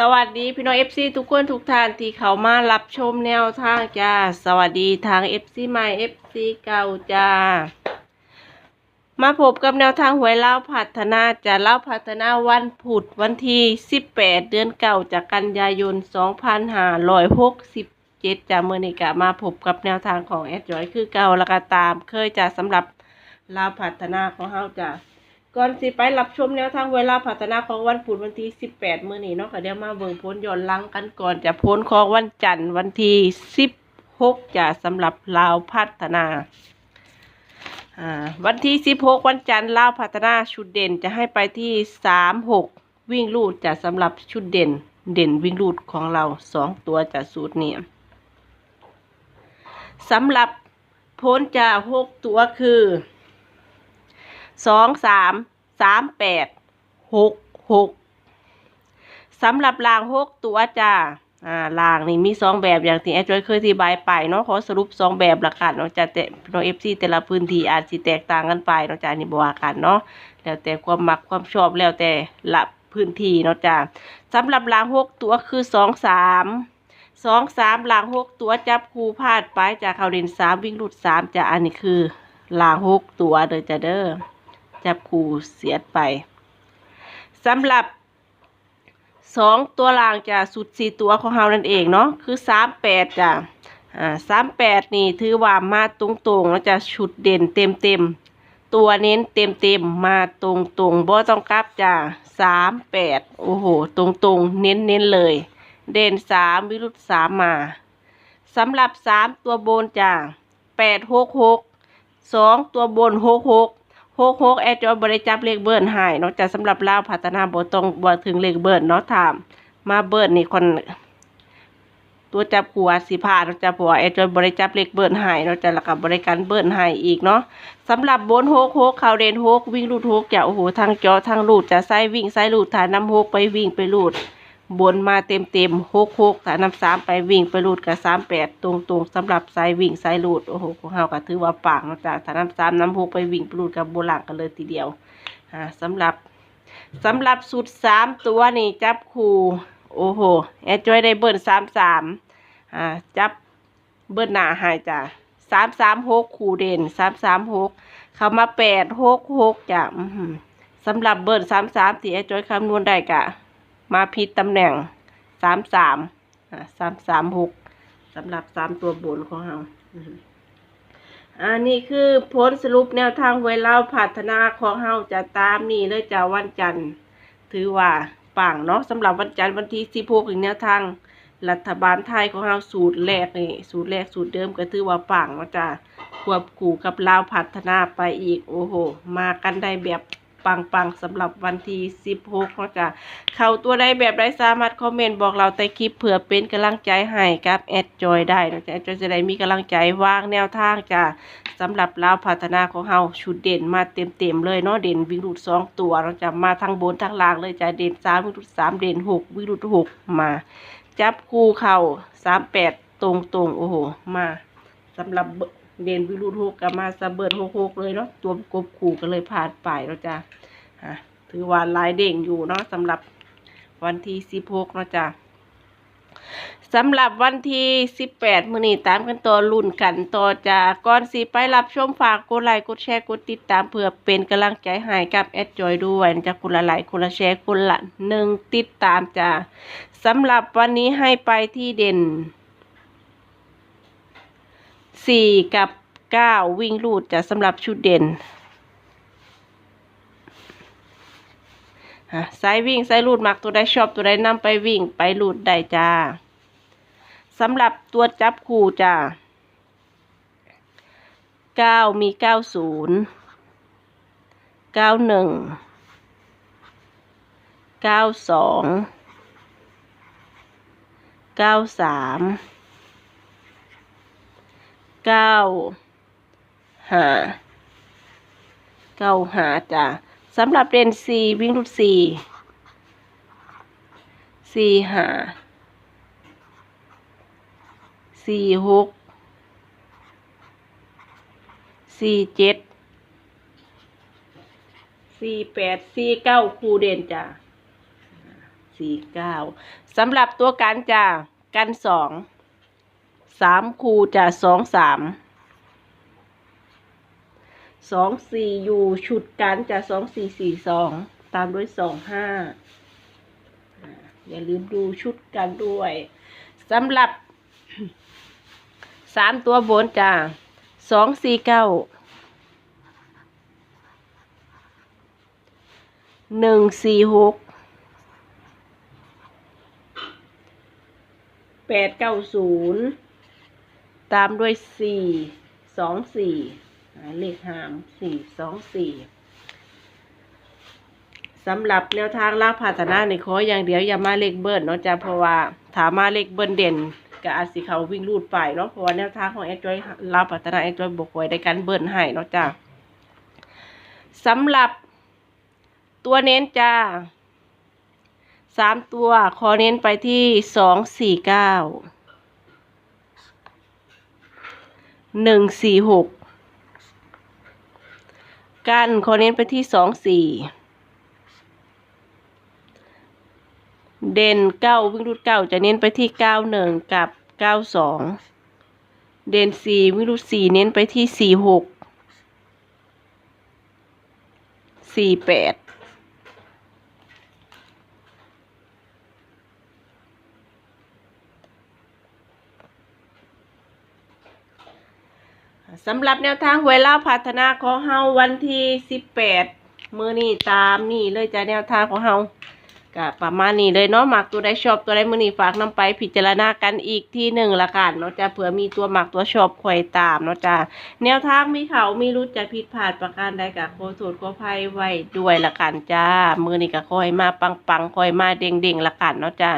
สวัสดีพี่น้องเอฟซีทุกคนทุกท่านที่เขามารับชมแนวทางจ้า สวัสดีทางเอฟซีใหม่เอฟซีเก่าจ้า มาพบกับแนวทางหวยเล่าวพัฒนาจะเล่าวพัฒนาวันพุธวันที่ 18 เดือนเก่าจากกันยายน 2567จ้าเมื่อนี้กะมาพบกับแนวทางของแอดจอยคือเก่าแล้วก็ตามเคยจะสำหรับเล่าวพัฒนาของเฮาจ้า ก่อนสิไปรับชมแนวทางเวลาพัฒนาของวันพุธวันที่ 18 มื้อนี้เนาะค่ะเดี๋ยวมาเบิ่งพ้นย้อนหลังกันก่อนจะพ้นของวันจันทร์วันที่ 16จะสำหรับลาวพัฒนาอ่าวันที่ 16 วันจันทร์ลาวพัฒนาชุดเด่นจะให้ไปที่ 36 วิ่งลูดจะสำหรับชุดเด่นเด่นวิ่งลูดของเรา 2 ตัวจะสูตรนี้สำหรับพ้นจะ6ตัวคือ สองสามสามแปดหกหกสำหรับรางหกตัวจ้าอ่ารางนี่มีสองแบบอย่างที่แอดจอยเคยอธิบายไปเนาะขอสรุปสองแบบละกันเนาะจะแต่เนาะเอฟซีแต่ละพื้นที่อาจสิแตกต่างกันไปเนาะจ้านี่บว่ากันเนาะแล้วแต่ความมักความชอบแล้วแต่ละพื้นที่เนาะจ้าสำหรับรางหกตัวคือสองสามสองสามรางหกตัวจับคูพลาดไปจากเขาเด่นสามวิ่งหลุดสามจ้าอันนี้คือรางหกตัวเด้อจ้าเด้อ จับคู่เสียดไปสำหรับสองตัวล่างจะสุดสี่ตัวของเรานั่นเองเนาะคือสามแปดจ้ะอ่าสามแปดนี่ถือว่ามาตรงๆแล้วจะชุดเด่นเต็มเต็มๆตัวเน้นเต็มเต็มๆมาตรงตรงบ่ต้องกลับจ้ะสามแปดโอ้โหตรงตรงๆเน้นเน้นๆเลย เด่นสามวิรุธสามมาสำหรับสามตัวบนจ้ะแปดหกหกสองตัวบนหกหก หกหกแอดจอยบริจับเลขเบิร์นหายเนาะจะสำหรับลาวพัฒนาบตรงบ่ถึงเลขเบิร์นเนาะถาม มาเบิร์นนี่คน ตัวจับขัวสีผ่าเนาะจะผัวแอดจอยบริจับเลขเบิร์นหายเนาะจะแล้วกับบริการเบิร์นหายอีกเนาะสำหรับบนหกหกข่าวเดนหกวิ่งรูดหกจะโอ้โหทางจอทางรูดจะไส้วิ่งไส้รูดฐานน้ำหกไปวิ่งไปรูด บนมาเต็มเต็มหกหกฐานน้ำสามไปวิ่งไปรูดกับสามแปดตรงตรงๆสำหรับไซวิ่งไซรูดโอ้โหของเฮาก็ถือว่าปากเนาะจ้ะฐานน้ำสามน้ำหกไปวิ่งไปรูดกับโบราณกันเลยทีเดียวอ่าสำหรับสำหรับสุดสามตัวนี่จับคู่โอ้โหแอดจอยได้เบิร์นสามสามอ่าจับเบิร์นหนาหายจ้ะสามสามหกคู่เด่นสามสามหกเข้ามาแปดหกหกจ้ะสำหรับเบิร์นสามสามที่แอดจอยคำนวณได้กะ มาผิดตำแหน่งสามสามอ่าสามสามหกสำหรับสามตัวบนของเราอืออันนี้คือผลสรุปแนวทางไวเล่าพัฒนาของเราจะตามนี่เลยจะวันจันทร์ ถือว่าปังเนาะสำหรับวันจันทร์วันที่สิบหกอีกแนวทาง รัฐบาลไทยของเราสูตรแรกนี่สูตรแรกสูตรเดิมก็ถือว่าปังเนาะจ้ะควบคู่กับลาวพัฒนาไปอีกโอ้โห มากันได้แบบ ปังๆสำหรับวันที่สิบหกนะจ้ะเข้าตัวใดแบบใดสามารถคอมเมนต์บอกเราใต้คลิปเผื่อเป็นกำลังใจให้กับแอดจอยได้นะจ๊ะแอดจอยจะได้มีกำลังใจวางแนวทางจ้ะสำหรับเราพัฒนาของเฮาชุดเด่นมาเต็มๆเลยเนาะเด่นวิ่งรูดสองตัวเราจะมาทั้งบนทั้งล่างเลยจ้ะเด่นสามวิ่งรูดสามเด่นหกวิ่งรูดหกมา จับคู่เข่าสามแปดตรงตรงๆโอ้โหมาสำหรับ เด่นวิรูดหกกับมาสะเบิดหกหกเลยเนาะตัวกบคู่กันเลยผ่านไปแล้วจ้ะอะถือว่าลายเด้งอยู่เนาะสำหรับวันที่สิบหกเนาะจ้ะสำหรับวันที่สิบแปดมื้อนี้ตามกันต่อรุ่นกันต่อจ้ะก่อนสิไปรับชมฝากกดไลค์กดแชร์กดติดตามเพื่อเป็นกำลังใจให้กับแอดจอยด้วยจะคนละไลค์คนละแชร์คนละหนึ่งติดตามจ้ะสำหรับวันนี้ให้ไปที่เด่น สี่กับเก้าวิ่งรูดจะสำหรับชุดเด่นฮะสายวิ่งสายลูดมักตัวใดชอบตัวใดนำไปวิ่งไปลูดได้จ้าสำหรับตัวจับคู่จ้าเก้ามีเก้าศูนย์เก้าหนึ่งเก้าสองเก้าสาม เก้าหาเก้าหาจ้าสำหรับเรนซีวิ่งรูดสี่สี่หาสี่หกสี่เจ็ดสี่แปดสี่เก้าคูเด่นจ้ะสี่เก้าสำหรับตัวกันจะกันสอง สามคูจะสองสามสองสี่อยู่ชุดกันจะสองสี่สี่สองตามด้วยสองห้าอย่าลืมดูชุดกันด้วยสำหรับสามตัวบนจะสองสี่เก้าหนึ่งสี่หกแปดเก้าศูนย์ ตามด้วยสี่สองสี่เลขหามสี่สองสี่สำหรับแนวทางลาพัฒนาในขออย่างเดียวอย่ามาเลขเบิ้ลเนาะจ้ะเพราะว่าถามมาเลขเบิ้ลเด่นก็อาจสิเขาวิ่งรูดไปเนาะเพราะว่าแนวทางของแอดจอยลาพัฒนาแอดจอยบกไว้ในการเบิ้ลให้เนาะจ้ะสำหรับตัวเน้นจ้าสามตัวขอเน้นไปที่สองสี่เก้า หนึ่งสี่หกกันขอเน้นไปที่สองสี่เด่นเก้าวิ่งรูดเก้าจะเน้นไปที่เก้าหนึ่งกับเก้าสองเด่นสี่วิ่งรูดสี่เน้นไปที่สี่หกสี่แปด สำหรับแนวทางหวยเล่าพัฒนาของเฮาวันที่สิบแปดมือนี่ตามนี่เลยจ้ะแนวทางของเฮา ก็ประมาณนี้เลยเนาะหมักตัวใดชอบตัวใดมือนี่ฝากน้ำไปพิจารณากันอีกที่หนึ่งละกันเนาะจ้ะเผื่อมีตัวหมักตัวชอบคอยตามเนาะจ้ะแนวทางมีเขามีรู้จะผิดพลาดประการใดกับโคสูตรโคภัยไว้ด้วยละกันจ้ามือนี่ก็คอยมาปังปังคอยมาเด้งเด้งละกันเนาะจ้ะ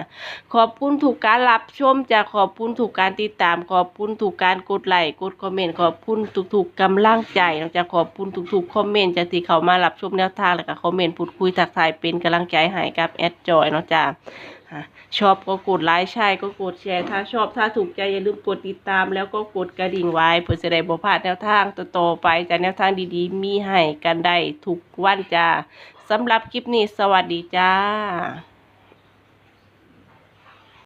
ขอบคุณถูกการรับชมจะขอบคุณถูกการติดตาม ขอบคุณถูกการกดไลค์กดคอมเมนต์ขอบคุณทุกๆกำลังใจเราะจะขอบคุณทุกๆคอมเมนต์จะที่เขามารับชมแนวทางแล้วก็คอมเมนต์พูดคุยทักทายเป็นกำลังใจให้กับแอดจอยเนาะจ้าชอบก็กดไลค์ใช่ก็กดแชร์ ถ้าชอบถ้าถูกใจอย่าลืมกดติดตาม แล้วก็กดกระดิ่งไว้เพื่อจะได้บ่พลาดแนวทางต่อๆไปจากแนวทางดีๆ มีให้กันได้ทุกวันจ้าสำหรับคลิปนี้สวัสดีจ้า